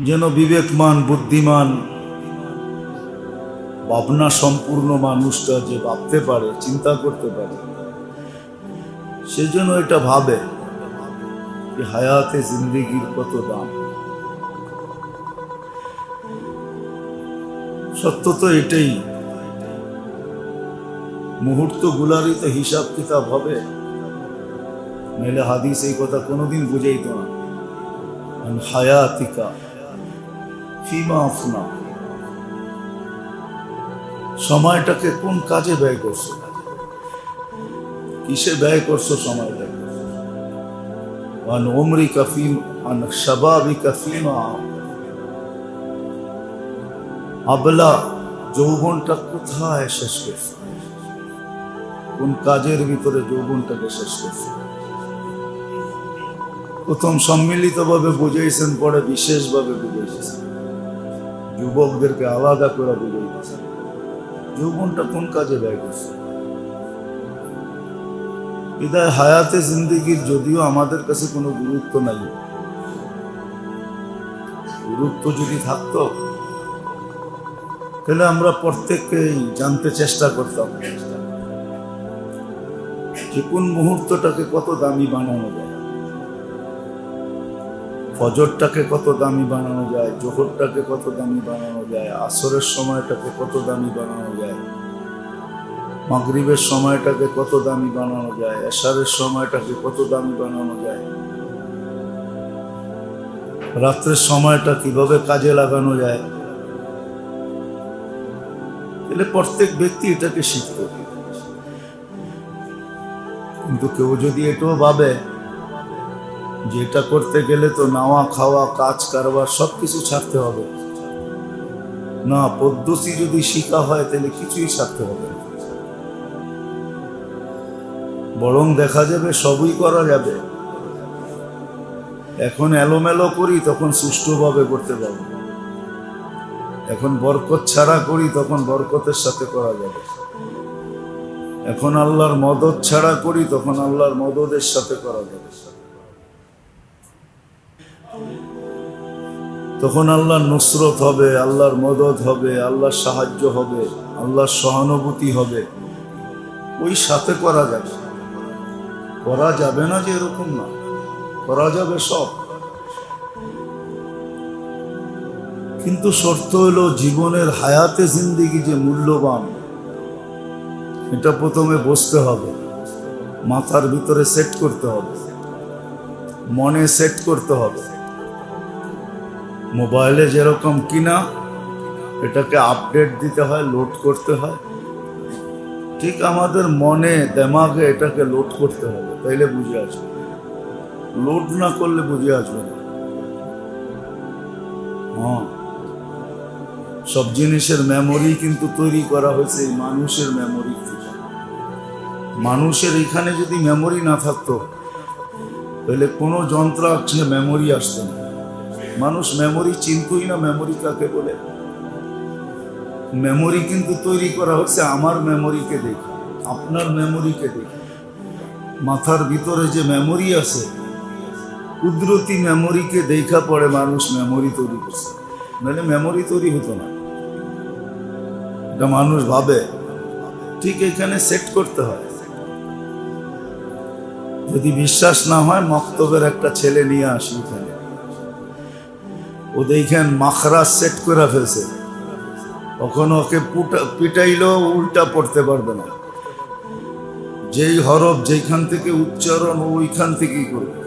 যেন বিবেকমান, বুদ্ধিমান। ভাবনা সম্পূর্ণ মানুষটা যে ভাবতে পারে, চিন্তা করতে পারে সেজন্য এটা ভাবে যে হায়াতে জিন্দিগির কত দাম। সত্য তো এটাই, মুহূর্তগুলারই তো হিসাব কিতাব হবে। নইলে হাদিস এই কথা কোনোদিন বুঝাইতো না। আন হায়াতিকা। সময়টাকে কোন কাজে ব্যয় করছ? কিসে ব্যয় করছ সময়টাকে? আন ওমরিকা ফিম, আন শাবাবিকা ফিমা। আবলা, যৌবনটা কোথায় শেষ করছ? কোন কাজের ভিতরে যৌবনটাকে শেষ করছ? প্রথম সম্মিলিতভাবে বুঝাইছেন, পরে বিশেষভাবে বুঝাইছেন। যুবকদেরকে আলাদা করে বুঝাইতেছেন যৌবনটা কোন কাজে ব্যয় করছে? বিদায় হায়াতে জিন্দিগির যদিও আমাদের কাছে কোনো গুরুত্ব নাই। গুরুত্ব যদি থাকতো, তাহলে আমরা প্রত্যেককেই জানতে চেষ্টা করতাম। যে কোন মুহূর্তটাকে কত দামি বানানো যায়। ফজরটাকে কত দামি বানানো যায়, জোহরটাকে কত দামি বানানো যায়, আসরের সময়টাকে কত দামি বানানো যায়, মাগরিবের সময়টাকে কত দামি বানানো যায়, এশারের সময়টাকে কত দামি বানানো যায়। রাত্রের সময়টা কীভাবে কাজে লাগানো যায়? তাহলে প্রত্যেক ব্যক্তি এটাকে শিখতে কিন্তু কেউ যদি এটাও ভাবে যে এটা করতে গেলে তো নাওয়া, খাওয়া, কাজ, কারবার সব কিছু ছাড়তে হবে। না পদ্ধতি যদি শিখা হয়, তাহলে কিছুই ছাড়তে হবে। বরং দেখা যাবে সবই করা যাবে। এখন এলোমেলো করি, তখন সুষ্ঠুভাবে করতে পারব। এখন বরকত ছাড়া করি, তখন বরকতের সাথে করা যাবে। এখন আল্লাহর মদত ছাড়া করি, তখন আল্লাহর মদদের সাথে করা যাবে। তখন আল্লাহর নুসরত হবে, আল্লাহর মদত হবে, আল্লাহর সাহায্য হবে, আল্লাহর সহানুভূতি হবে। ওই সাথে করা যাবে করা যাবে না যে এরকম না। করা যাবে সব। কিন্তু শর্ত হলো জীবনের হায়াতে জিন্দিগি যে মূল্যবান, এটা প্রথমে বসতে হবে। মাথার ভিতরে সেট করতে হবে। মনে সেট করতে হবে। মোবাইলে যেরকম কিনা, এটাকে আপডেট দিতে হয় লোড করতে হয়। ঠিক আমাদের মনে, দেমাগে এটাকে লোড করতে হবে, তাইলে বুঝে আসবে। লোড না করলে বুঝে আসবে না। হ্যাঁ। সব জিনিসের মেমোরি কিন্তু তৈরি করা হয়েছে, এই মানুষের মেমোরি মানুষের এখানে যদি মেমোরি না থাকতো তাহলে কোনো যন্ত্রাংশে মেমোরি আসতো না। মানুষ মেমোরি চিনতই না মেমোরি কাকে বলে? মেমোরি কিন্তু তৈরি করা হচ্ছে আমার মেমোরিকে দেখে, আপনার মেমোরিকে দেখে। মাথার ভিতরে যে মেমোরি আছে, কুদরতি মেমোরিকে দেখা পড়ে মানুষ মেমোরি তৈরি করছে। নাহলে মেমোরি তৈরি হতো না। এটা মানুষ ভাবে, ঠিক এখানে সেট করতে হয়। যদি বিশ্বাস না হয়, মক্তবের একটা ছেলে নিয়ে আসি এখানে। ও দেখেন মাখরা সেট করে ফেলছে। কখনো ওকে পিটাইলেও উল্টা পড়তে পারবে না। যেই হরফ যেখান থেকে উচ্চারণ ওইখান থেকেই করবে।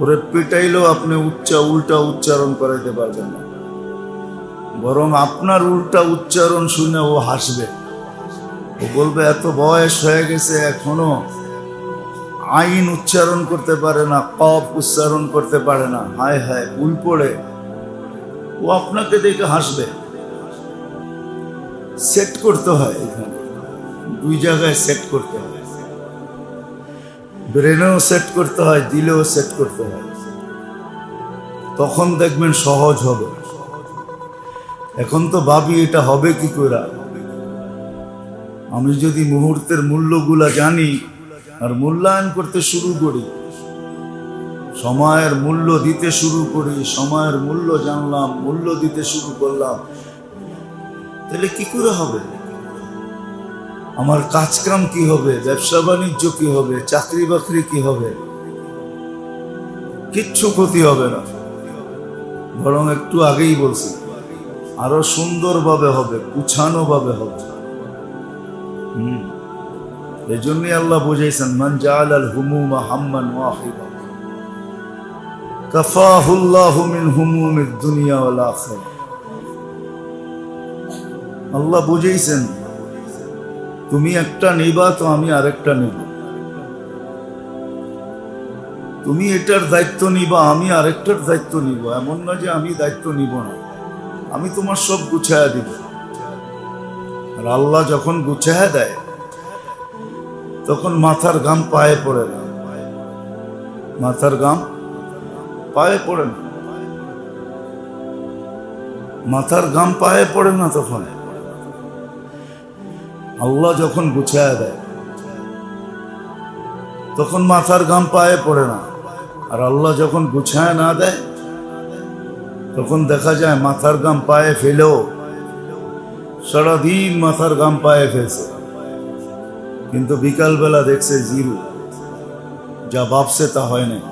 ওরে পিটাইলেও আপনি উচ্চা, উল্টা উচ্চারণ করাইতে পারবেন না। বরং আপনার উল্টা উচ্চারণ শুনে ও হাসবে। ও বলবে, এত বয়স হয়ে গেছে এখনও আইন উচ্চারণ করতে পারে না কপ উচ্চারণ করতে পারে না। হায় হায়, ভুল পড়ে। ও আপনাকে দেখে হাসবে। সেট করতে হয় এখানে। দুই জায়গায় সেট করতে হয়। ব্রেনেও সেট করতে হয়, দিলেও সেট করতে হয়। তখন দেখবেন সহজ হবে। এখন তো ভাবি এটা হবে কি করে? আমি যদি মুহূর্তের মূল্যগুলা জানি আর মূল্যায়ন করতে শুরু করি। সময়ের মূল্য দিতে শুরু করি, সময়ের মূল্য জানলাম, মূল্য দিতে শুরু করলাম। তাহলে কি করে হবে? আমার কাজকাম কি হবে? ব্যবসা বাণিজ্য কি হবে? চাকরি বাকরি কি হবে? কিচ্ছু ক্ষতি হবে না। বরং একটু আগেই বলছি, আরও সুন্দরভাবে হবে গুছানো ভাবে হবে। হুম। এই জন্যই আল্লাহ জাআল আল হুমুমা হাম্মান ওয়াহিদা। কাফাহুল্লাহু মিন দুনিয়া ওয়াল আল্লাহ তুমি একটা নিবা তো আমি আরেকটা নিব। তুমি এটার দায়িত্ব নিবা, আমি আরেকটার দায়িত্ব নিব। এমন না যে আমি দায়িত্ব নিব না, আমি তোমার সব গুছায়া দিব। আর আল্লাহ যখন গুছায়া দেয় তখন মাথার গাম পায়ে পড়ে না। মাথার গাম পায়ে পড়ে না। মাথার গাম পায়ে পড়ে না তখন। আল্লাহ যখন গুছায় দেয়, তখন মাথার গাম পায়ে পড়ে না। আর আল্লাহ যখন গুছায় না দেয়, তখন দেখা যায় মাথার গাম পায়ে ফেলেও, সারাদিন মাথার গাম পায়ে ফেলছে। কিন্তু বিকালবেলা দেখছে জিরো, যা ভাবছে তা হয় নাই।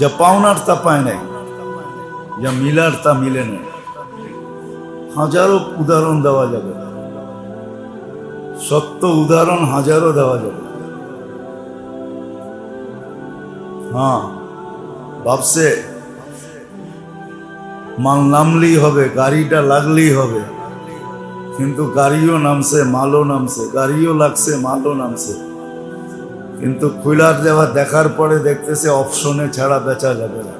যা পাওনার তা পায় নাই, যা মিলার তা মিলে নেই। হাজারো উদাহরণ দেওয়া যাবে। সত্য উদাহরণ হাজারো দেওয়া যাবে। হ্যাঁ ভাবছে মাল নামলেই হবে, গাড়িটা লাগলেই হবে। কিন্তু গাড়িও নামছে, মালও নামছে, গাড়িও লাগছে, মালও নামছে। কিন্তু খুলার দেওয়া দেখার পরে দেখতেছে অপশনে ছাড়া বেচা যাবে না।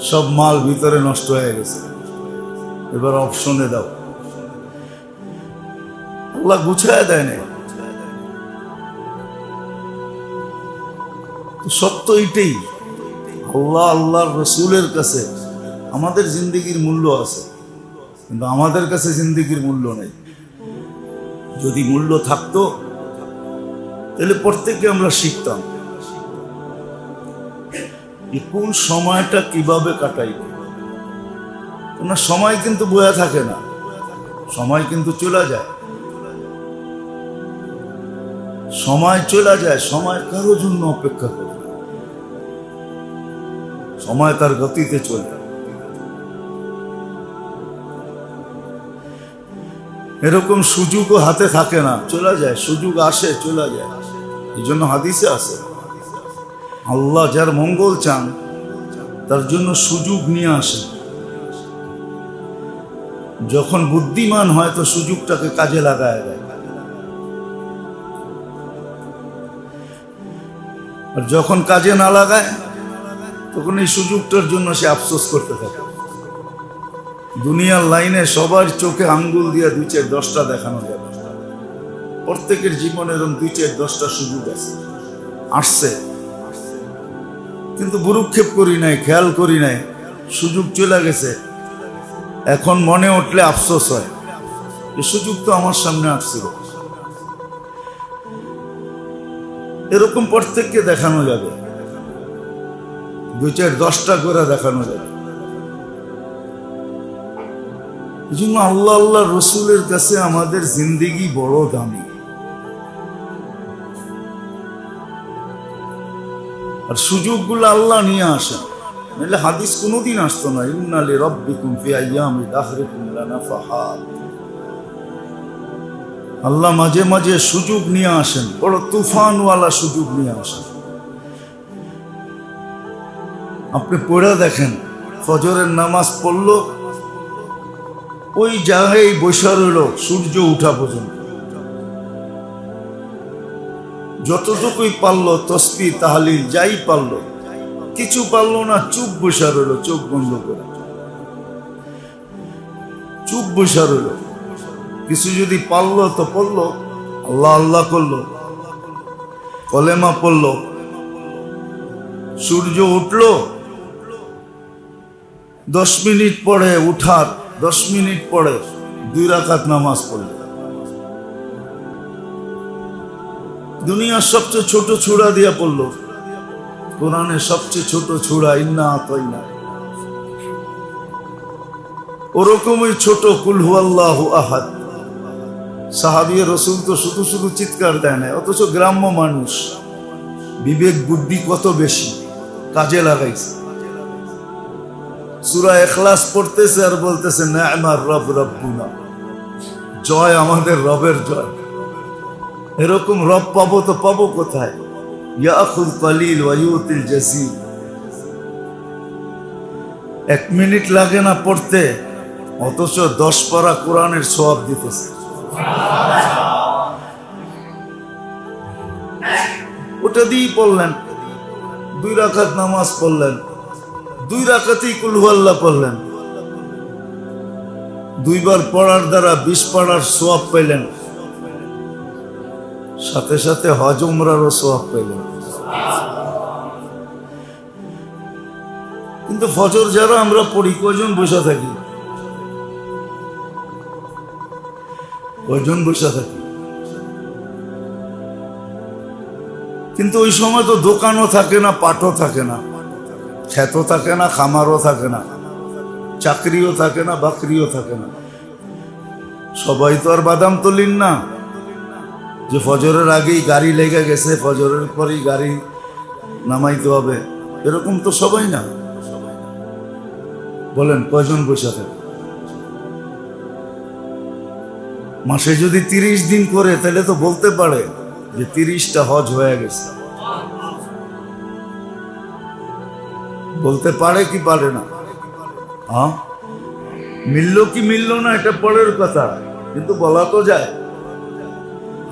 সব মাল ভিতরে নষ্ট হয়ে গেছে। এবার অপশনে দাও। আল্লাহ গুছায় দেয় না সত্য এটাই, আল্লাহ আল্লাহর রসুলের কাছে আমাদের জিন্দিগির মূল্য আছে। কিন্তু আমাদের কাছে জিন্দিগির মূল্য নেই। যদি মূল্য থাকতো, তাহলে প্রত্যেককে আমরা শিখতাম কোন সময়টা কীভাবে কাটাইব। না সময় কিন্তু বয়া থাকে না, সময় কিন্তু চলে যায়। সময় চলে যায়, সময় কারও জন্য অপেক্ষা করে সময় তার গতিতে চলে এরকম সুযোগও হাতে থাকে না। চলে যায়, সুযোগ আসে, চলে যায়। এই জন্য হাদিসে আসে আল্লাহ যার মঙ্গল চান, তার জন্য সুযোগ নিয়ে আসে। যখন বুদ্ধিমান হয়, তো সুযোগটাকে কাজে লাগায় দেয়। আর যখন কাজে না লাগায়, তখন এই সুযোগটার জন্য সে আফসোস করতে থাকে। দুনিয়ার লাইনে সবার চোখে আঙ্গুল দিয়ে দুই চার দশটা দেখানো যাবে। প্রত্যেকের জীবনে এরকম দুই চার দশটা সুযোগ আছে। আসছে। কিন্তু বুরুক্ষেপ করি নাই, খেয়াল করি নাই, সুযোগ চলে গেছে। এখন মনে উঠলে আফসোস হয়। যে সুযোগ তো আমার সামনে আসছিল। এরকম প্রত্যেককে দেখানো যাবে। দুই চার দশটা করে দেখানো যাবে। এই জন্য আল্লাহ আল্লাহ রসুলের কাছে আমাদের জিন্দিগি বড় দামি। আর সুযোগগুলো আল্লাহ নিয়ে আসেন। নাহলে হাদিস কোনোদিন আসতো না ইন্নালি রব্বিকুম ফি আইয়ামি দাহরিকুম লানাফাহাত আল্লাহ মাঝে মাঝে সুযোগ নিয়ে আসেন, বড় তুফানওয়ালা সুযোগ নিয়ে আসেন। আপনি পড়ে দেখেন, ফজরের নামাজ পড়ল ওই জায়গায় বসে রইল সূর্য উঠা পর্যন্ত। যতটুকুই পারল তসবি তাহালিল যাই পারল, কিছু পারল না, চুপ বসে রইল, চোখ বন্ধ করে। চুপ বসে রইল। কিছু যদি পারল তো পড়ল, আল্লাহ আল্লাহ করল। কলেমা পড়ল। সূর্য উঠল। দশ মিনিট পরে উঠার দশ মিনিট পরে দুই রাকাত নামাজ পড়ল দুনিয়ার সবচেয়ে ছোট ছুড়া দিয়া পড়ল। কোরআনের সবচেয়ে ছোট ছুড়া, ইন্না আতই না ওরকমই ছোট কুলহু আল্লাহ আহাদ। সাহাবিয়া রসুল তো শুধু শুধু চিৎকার দেয় না অথচ গ্রাম্য মানুষ। বিবেক, বুদ্ধি কত বেশি, কাজে লাগাইছে। সুরা এখলাস পড়তেছে আর বলতেছে না আমার রব রব্বুনা। জয় আমাদের রবের জয়। এরকম রব পাবো তো পাবো কোথায়? ইয়াখুল কালিল ওয়ায়ুতিল জাসিল। এক মিনিট লাগে না পড়তে, অথচ দশ পারা কোরআনের সওয়াব দিতেছে। ওটা দিয়েই পড়লেন, দুই রাখাত নামাজ পড়লেন। দুই রাখাতেই কুলহুয়াল্লাহ পড়লেন। দুইবার পড়ার দ্বারা বিশ পাড়ার সোয়াব পেলেন। সাথে সাথে হজ উমরারও সোয়াব পেলেন। কিন্তু ফজর যারা, আমরা পড়ি কজন বসে থাকি? কজন বসে থাকি? কিন্তু ওই সময় তো দোকানও থাকে না, পাটও থাকে না। খ্যাতও থাকে না, খামারও থাকে না, চাকরিও থাকে না, বাকরিও থাকে না। সবাই তো আর বাদাম তুলিন না। যে ফজরের আগেই গাড়ি লেগে গেছে, ফজরের পরেই গাড়ি নামাইতে হবে, এরকম তো সবাই না। বলেন, কয়জন থাকে মাসে যদি তিরিশ দিন করে, তাহলে তো বলতে পারে যে তিরিশটা হজ হয়ে গেছে। বলতে পারে কি পারে না। হ্যাঁ মিলল কি মিলল না এটা পরের কথা, কিন্তু বলা তো যায়।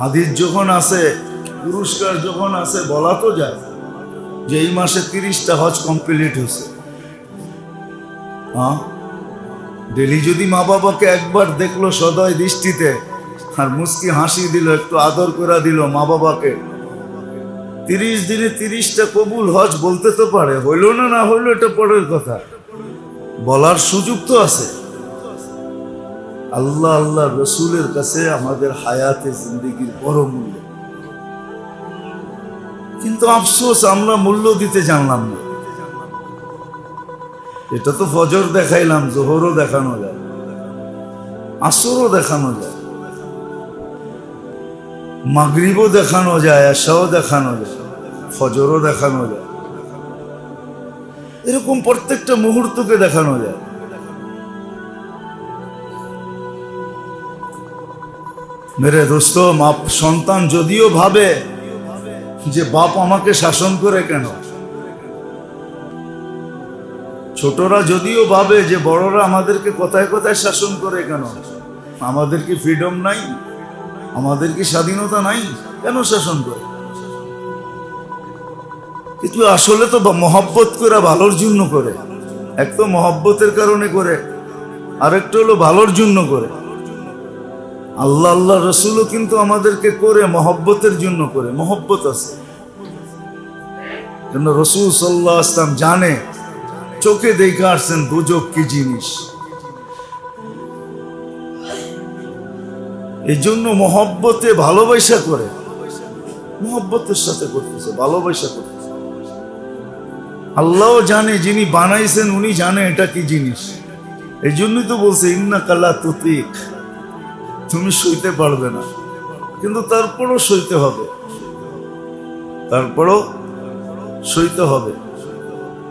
হাদিস যখন আসে, পুরস্কার যখন আসে, বলা তো যায় যে এই মাসে তিরিশটা হজ কমপ্লিট হয়েছে। হ্যাঁ ডেলি যদি মা বাবাকে একবার দেখল সদয় দৃষ্টিতে, আর মুস্কি হাসি দিল, একটু আদর করে দিল মা বাবাকে তিরিশ দিনে তিরিশটা কবুল হজ বলতে তো পারে, হইল না না হইল এটা পরের কথা। বলার সুযোগ তো আছে। আল্লাহ আল্লাহ রসুলের কাছে আমাদের হায়াতে জিন্দগির বড় মূল্য। কিন্তু আফসোস, আমরা মূল্য দিতে জানলাম না। এটা তো ফজর দেখাইলাম, জোহরও দেখানো যায়। আসরও দেখানো যায়। মাগরিবও দেখানো যায়, আশাও দেখানো যায়, ফজরও দেখানো যায়। এরকম প্রত্যেকটা মুহূর্তকে দেখানো যায়। মেরে দোস্ত সন্তান যদিও ভাবে যে বাপ আমাকে শাসন করে কেন? ছোটরা যদিও ভাবে যে বড়রা আমাদেরকে কোথায় কোথায় শাসন করে কেন? আমাদের কি ফ্রিডম নাই? আমাদের কি স্বাধীনতা নাই? কেন শাসন করে? কিন্তু আসলে তো মহব্বত করে ভালোর জন্য করে। এক তো মহব্বতের কারণে করে, আরেকটা হলো ভালোর জন্য করে। আল্লাহ আল্লাহ, রসুলও কিন্তু আমাদেরকে করে মহব্বতের জন্য করে। মহব্বত আছে। জন্য রসুল সাল্লাহ আসলাম জানে, চোখে দেখে আসছেন দুজক কি জিনিস? এই জন্য মহব্বতে ভালোবাসা করে। মহব্বতের সাথে করতেছে, ভালোবাসা করতেছে। আল্লাহ জানে, যিনি বানাইছেন উনি জানে এটা কি জিনিস। এই জন্যই তো বলছে ইন্না কাল্লা তুতিক। তুমি সইতে পারবে না। কিন্তু তারপরও সইতে হবে। তারপরও সইতে হবে।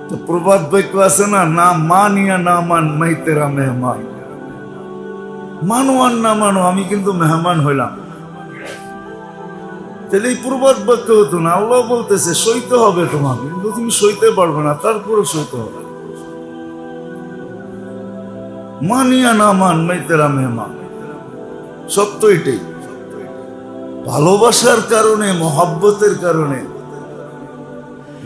তো প্রবাদ বাক্য আছে না না মানিয়া না মান মাই তেরা মেহমান। মানো আর না মানো, আমি কিন্তু মেহমান হইলাম। তাহলে এই প্রবাদ বাক্য হতো না, আল্লাহ বলতেছে, সইতে হবে তোমাকে, কিন্তু তুমি সইতে পারবে না তারপরে সইতে হবে। মানিয়া না মান মাই তেরা মেহমান। সত্য এটাই। ভালোবাসার কারণে, মহাব্বতের কারণে।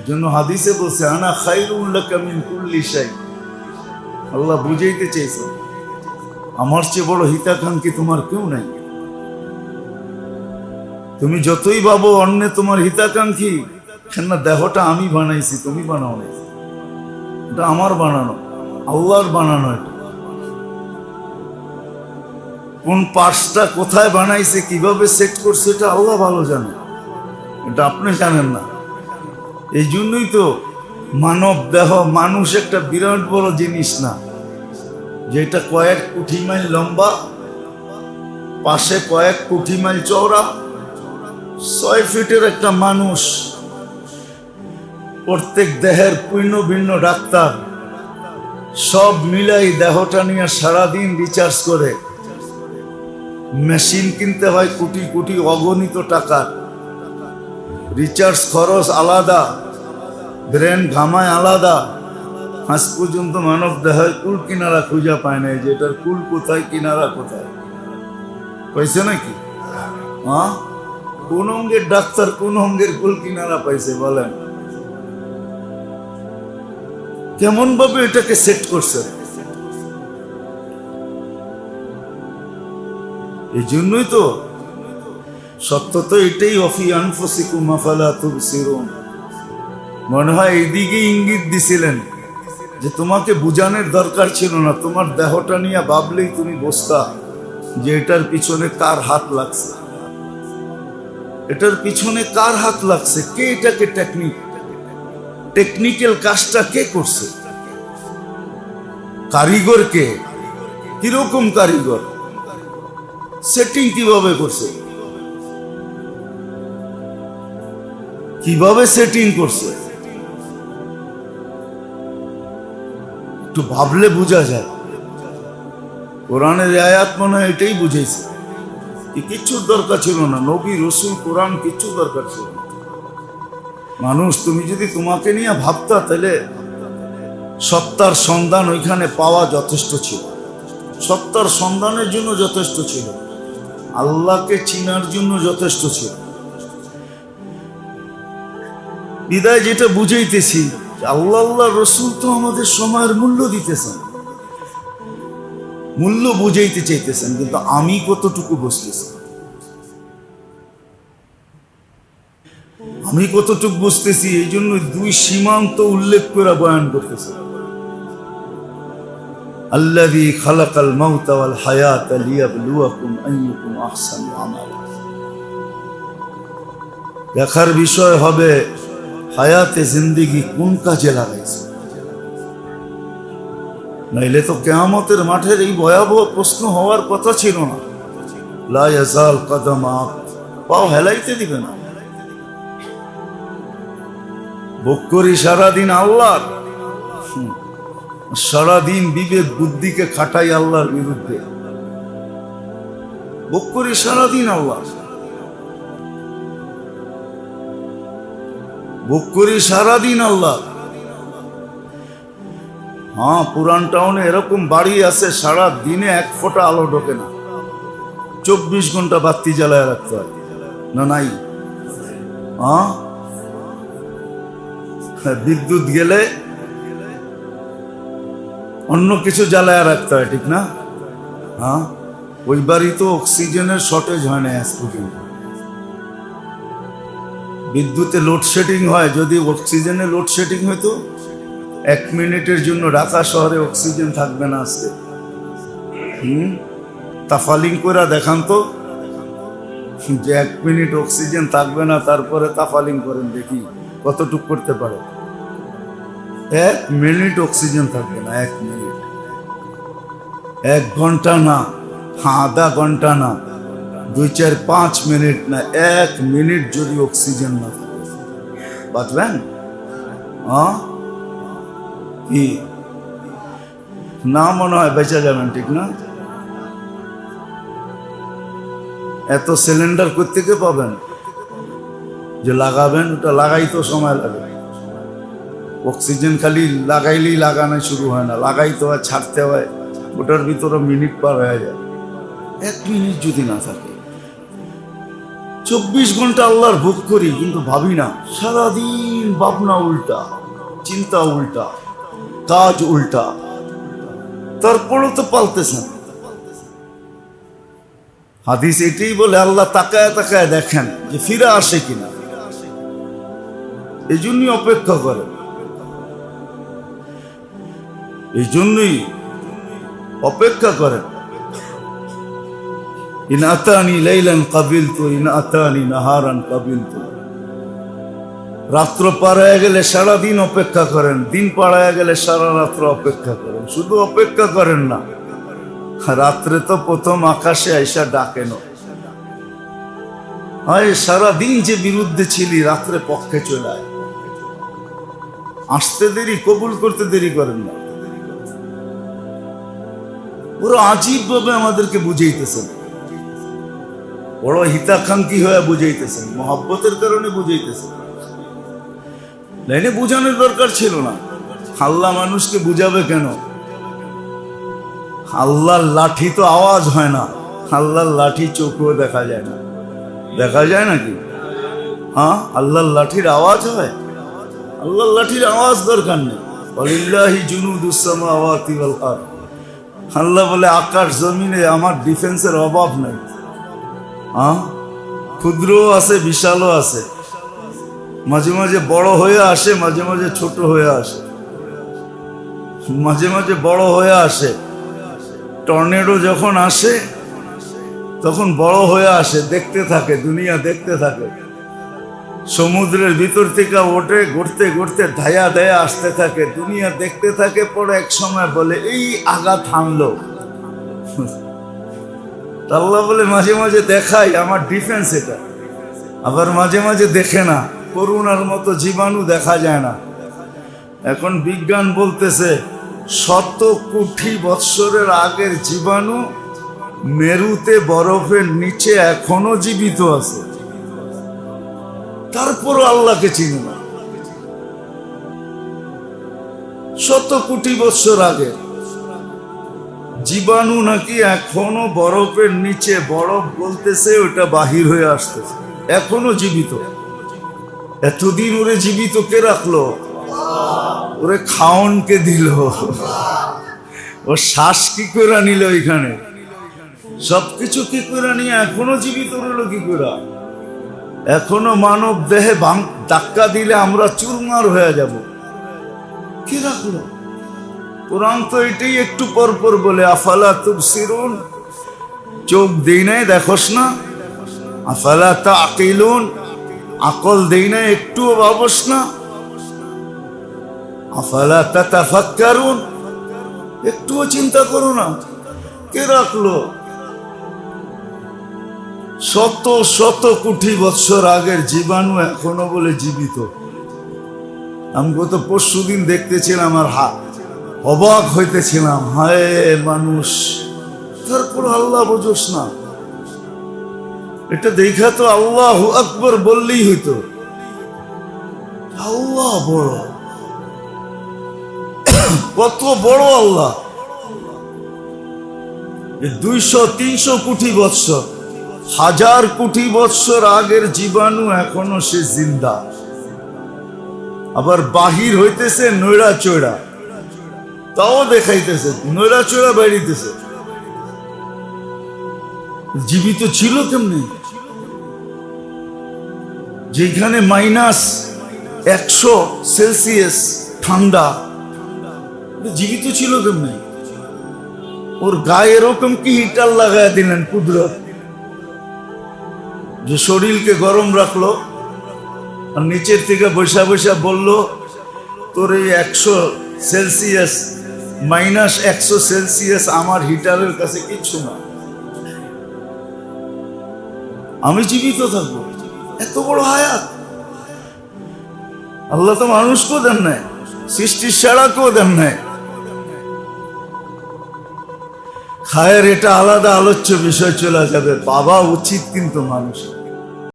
জন্য হাদিসে বলছে, আনা খাইরুল্লাহ কামিন কুল্লি শাই। আল্লাহ বুঝাইতে চেয়েছে। আমার চেয়ে বড় হিতাকাঙ্ক্ষী তোমার কেউ নাই। তুমি যতই ভাবো অন্য তোমার হিতাকাঙ্ক্ষী না দেহটা আমি বানাইছি, তুমি বানাও নাই। এটা আমার বানানো, আল্লাহর বানানো এটা। কোন পার্সটা কোথায় বানাইছে, কীভাবে সেট করছে, এটা আল্লাহ ভালো জানে। এটা আপনি জানেন না। এই জন্যই তো মানব দেহ মানুষ একটা বিরাট বড় জিনিস না। যেটা কয়েক কোটি মাইল লম্বা, পাশে কয়েক কোটি মাইল চওড়া, ছয় ফিটের একটা মানুষ, প্রত্যেক দেহের ভিন্ন ভিন্ন ডাক্তার, সব মিলাই দেহটা নিয়ে সারাদিন রিচার্জ করে। মেশিন কিনতে হয় কোটি কোটি অগণিত টাকার। রিচার্জ খরচ আলাদা ব্রেন ঘামায় আলাদা। আজ পর্যন্ত মানব দেহের কুল কিনারা খুঁজে পায় নাই যে এটার কুল কোথায়, কিনারা কোথায়। পাইছে নাকি? হ্যাঁ কোন অঙ্গের ডাক্তার কোন অঙ্গের কুল কিনারা পাইছে বলেন। কেমন ভাবে এটাকে সেট করছে? এই জন্যই তো সত্য তো এটাই অফি আনফসিকু মাফালা তুবসিরুন। মনে হয় এইদিকে ইঙ্গিত দিছিলেন। যে তোমাকে বুঝানোর দরকার ছিল না, তোমার দেহটা নিয়ে ভাবলেই তুমি বসতা যে এটার পিছনে কার হাত লাগছে। এটার পিছনে কার হাত লাগছে? কে এটাকে টেকনিক টেকনিক্যাল কাজটা কে করছে? কারিগর কে? কীরকম কারিগর? সেটিং কীভাবে করছে? কীভাবে সেটিং করছে? একটু ভাবলে বোঝা যায়। কোরআনের আয়াত মনে হয় এটাই বুঝেছে। কিচ্ছুর দরকার ছিল না, নবী, রসুল, কোরআন কিচ্ছু দরকার ছিল না। মানুষ, তুমি যদি তোমাকে নিয়ে ভাবতা, তাহলে সত্তার সন্ধান ওইখানে পাওয়া যথেষ্ট ছিল। সত্তার সন্ধানের জন্য যথেষ্ট ছিল। আল্লাহকে চিনার জন্য যথেষ্ট ছিল। বিদায় যেটা বুঝাইতেছি আল্লাহ আল্লাহ রসুল তো আমাদের সময়ের মূল্য দিতেছেন। মূল্য বুঝাইতে চাইতেছেন, কিন্তু আমি কতটুকু বুঝতেছি? আমি কতটুকু বুঝতেছি, এই জন্য দুই সীমান্ত উল্লেখ করে বয়ান করতেছে। আল্লাযী খালাকাল মাউতা হায়াতা লিয়াবলুয়াকুম আইয়ুকুম আহসানু দেখার বিষয় হবে হায়াতে জিন্দিগি কোন কাজে লাগাইছে? নাইলে তো কেয়ামতের মাঠের এই ভয়াবহ প্রশ্ন হওয়ার কথা ছিল না। কদমা, পাও হেলাইতে দিবে না। ভোগ করি সারাদিন আল্লাহর। হুম। সারাদিন বিবেক বুদ্ধিকে খাটাই আল্লাহর বিরুদ্ধে। ভোগ করি সারাদিন আল্লাহ ভোগ করি সারাদিন আল্লাহ। হ্যাঁ পুরান টাউনে এরকম বাড়ি আছে সারা দিনে এক ফোঁটা আলো ঢোকে না। চব্বিশ ঘণ্টা বাতি জ্বালায় রাখতে হয়। না নাই? হ্যাঁ? বিদ্যুৎ গেলে অন্য কিছু জ্বালায় রাখতে হয়, ঠিক না? হ্যাঁ? ওই বাড়ি তো অক্সিজেনের শর্টেজ হয় না, আজ পর্যন্ত। বিদ্যুতে লোডশেডিং হয়, যদি অক্সিজেনে লোডশেডিং হতো এক মিনিটের জন্য ঢাকা শহরে অক্সিজেন থাকবে না আজকে। হুম? তাফালিং করে দেখান তো, যে এক মিনিট অক্সিজেন থাকবে না, তারপরে তাফালিং করেন দেখি কতটুক করতে পারে। এক মিনিট অক্সিজেন থাকবে না, এক মিনিট। এক ঘণ্টা না, আধা ঘণ্টা না। দুই চার পাঁচ মিনিট না, এক মিনিট যদি অক্সিজেন না থাকে। বাঁচবেন কি? না মনে হয় বেঁচে যাবেন, ঠিক না? এত সিলিন্ডার থেকে পাবেন? যে লাগাবেন, ওটা লাগাই তো সময় লাগে। অক্সিজেন খালি লাগাইলেই লাগানো শুরু হয় না, লাগাইতে হয়, ছাড়তে হয়, ওটার ভিতরে মিনিট পার হয়ে যায়। এক মিনিট যদি না থাকে। চব্বিশ ঘণ্টা আল্লাহর ভোগ করি, কিন্তু ভাবি না। সারাদিন ভাবনা উল্টা, চিন্তা উল্টা, কাজ উল্টা। তারপরেও তো পালতেছেন হাদিস এটাই বলে, আল্লাহ তাকায় তাকায় দেখেন যে ফিরে আসে কিনা। এই জন্যই অপেক্ষা করে। এই জন্যই অপেক্ষা করেন ইন আতানি লাইলান কাবিল তো ইন আতানি নাহারান কাবিল তো রাত্র পাড়ায় গেলে সারা দিন অপেক্ষা করেন, দিন পাড়ায় গেলে সারা রাত্র অপেক্ষা করেন, শুধু অপেক্ষা করেন না, রাত্রে তো প্রথম আকাশে আইসা ডাকেন। হয় সারা দিন যে বিরুদ্ধে ছিলি, রাত্রে পক্ষে চলে আয়। আসতে দেরি, কবুল করতে দেরি করেন না। পুরো আজীব ভাবে আমাদেরকে বুঝাইতেছেন। বড় হিতাকাঙ্ক্ষী হয়ে বুঝাইতেছেন মহাব্বতের কারণে বুঝাইতেছেন লাইনে বুঝানোর দরকার ছিল না। আল্লাহ মানুষকে বুঝাবে কেন? আল্লাহর লাঠি তো আওয়াজ হয় না, আল্লাহর লাঠি চোখেও দেখা যায় না। দেখা যায় নাকি? হ্যাঁ আল্লাহর লাঠির আওয়াজ হয়। আল্লাহর লাঠির আওয়াজ দরকার নেই। আল্লাহ বলে, আকাশ জমিনে আমার ডিফেন্সের অভাব নেই। হ্যাঁ ক্ষুদ্রও আছে, বিশালও আছে। মাঝে মাঝে বড় হয়ে আসে, মাঝে মাঝে ছোট হয়ে আসে। মাঝে মাঝে বড় হয়ে আসে। টর্নেডো যখন আসে, তখন বড় হয়ে আসে, দেখতে থাকে, দুনিয়া দেখতে থাকে। সমুদ্রের ভিতর থেকে ওঠে, ঘুরতে ঘুরতে ধায়া ধায়া আসতে থাকে, দুনিয়া দেখতে থাকে, পরে এক সময় বলে, এই আঘাত হানলো। আল্লাহ বলে মাঝে মাঝে দেখাই আমার ডিফেন্স এটা। আবার মাঝে মাঝে দেখে না। করুণার মতো জীবাণু দেখা যায় না। এখন বিজ্ঞান বলতেছে, শত কোটি বৎসরের আগের জীবাণু মেরুতে বরফের নিচে এখনও জীবিত আছে। তারপরও আল্লাহকে চিনি না। শত কোটি বৎসর আগে জীবাণু নাকি এখনও বরফের নিচে বরফ বলতেছে ওটা বাহির হয়ে আসতেছে। এখনও জীবিত। এতদিন ওরে জীবিত কে রাখল? ওরে খাওন কে দিল। ও শ্বাস কি করে নিল এখানে? সবকিছু কি করে নিয়ে এখনও জীবিত রইল কি করে এখনও মানব দেহে ধাক্কা দিলে আমরা চুরমার হয়ে যাব। কি রাখল? কোরআন তো এটাই একটু পর পর বলে, আফালা তুবসিরুন? চোখ দেই নাই, দেখোস না? আফালা তা আকিলুন আকল দেই নাই, একটুও ভাবস না? আফালা তা তাফাক্কারুন একটুও চিন্তা করো না। কে রাখল? শত শত কোটি বৎসর আগের জীবাণু এখনও বলে জীবিত। আমি গত পরশু দিন দেখতেছিলাম আর হা অবাক হইতেছিলাম, হায় মানুষ, তারপর আল্লাহ বোঝোস না। এটা দেখা তো আল্লাহ আকবর বললেই হইতো। আল্লাহ বড়। কত বড় আল্লাহ। দুইশো, তিনশো কোটি বৎসর, হাজার কোটি বৎসর আগের জীবাণু এখনও সে জিন্দা। আবার বাহির হইতেছে নৈরা চৈরা তাও দেখাইতেছে নৈরা চৈরা বেরিতেছে জীবিত ছিল কেমনি? যেখানে মাইনাস একশো সেলসিয়াস ঠান্ডা জীবিত ছিল কেমনি? ওর গায়ে এরকম কি হিটার লাগায় দিলেন কুদরত? যে শরীরকে গরম রাখল, আর নিচের থেকে বৈশা বৈশা বলল, তোর এই একশো সেলসিয়াস মাইনাস একশো সেলসিয়াস আমার হিটারের কাছে কিচ্ছু না। আমি জীবিত থাকব। এত বড় হায়াত। আল্লাহ তো মানুষকেও দেন নাই, সৃষ্টির সেরাকেও দেন নাই। খায়ের এটা আলাদা আলোচ্য বিষয় চলে যাবে, বাবা উচিত কিন্তু মানুষের